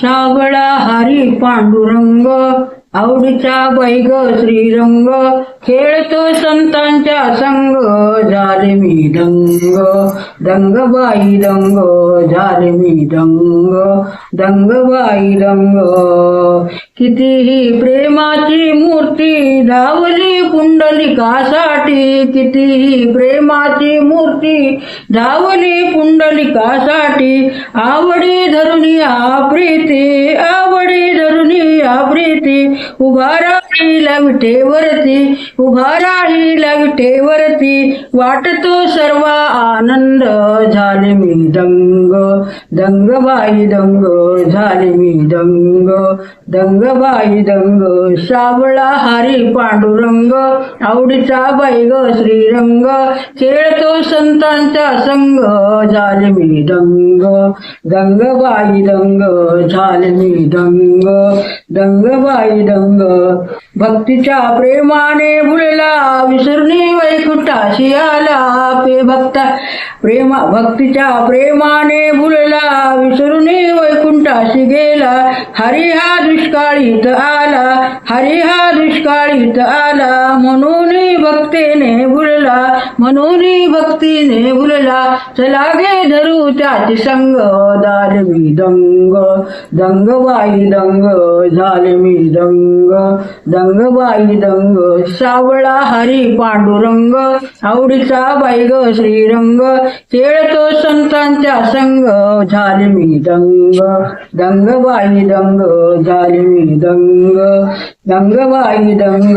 साबळा हरी पांडुरंग आवडीचा बैग श्रीरंग खेळतो संतांच्या संग. झाले मी दंग दंग बाई दंग झाले मी दंग दंग बाई दंग. कितीही प्रेमाची मूर्ती धावली पुंडलिकासाठी कितीही प्रेमाची मूर्ती धावली पुंडलिकासाठी आवडी धरुणी प्रीती आवडी उभा राहील विटेवरती उभा राहील विटेवरती वाटतो सर्व आनंद झाले मी दंग. दंग बाई दंग झाले मी दंग. दंग बाई दंग सावळा हरी पांडुरंग. आवडीचा बैग श्रीरंग. खेळतो संतांचा संग झाले मी दंग. दंग बाई दंग झाले मी दंग. दंग बाई दंग भक्तीच्या प्रेमाने भुलला विसरणी वैकुंठाशी आला पे भक्ता. प्रेमा भक्तीच्या प्रेमाने भुलला विसरू आला हरी हा दुष्काळीत आला हरी हा दुष्काळीत आला म्हणून भक्तीने भुलला म्हणून भक्तीने भुलला चला गे धरू त्याची संग दाल मी दंग दंग बाई दंग झाले मी दंग दंग बाई दंग सावळा हरी पांडुरंग आवडीचा बाईग श्रीरंग खेळतो संतांच्या संग झाले मी दंग दंग बाई दंग झाली दंग दंग बाई दंग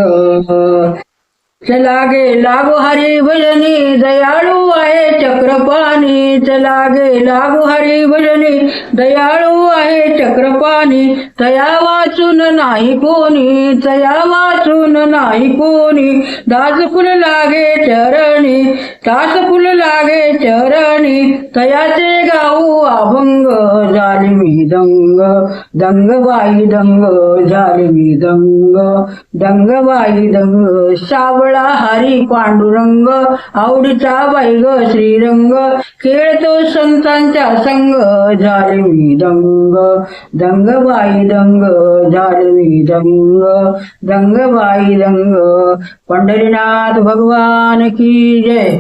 चला गे लागो हरी भजनी दयाळू आहे चक चक्रपाणी लागे लागू हरी भजनी. दयाळू आहे चक्रपाणी तया वाचून नाही कोणी. तया वाचून नाही कोणी. दास फुल लागे चरणी दास फुल लागे चरणी. तयाचे गाऊ अभंग झाली मी दंग. दंग बाई दंग झाली मी दंग. दंग बाई दंग सावळा हरी पांडुरंग. आवडीचा बाई ग श्रीरंग. खेळतो संतांच्या संग झाले मी दंग. दंग बाई दंग झाले मी दंग. दंग बाई दंग. पंढरीनाथ भगवान की जय.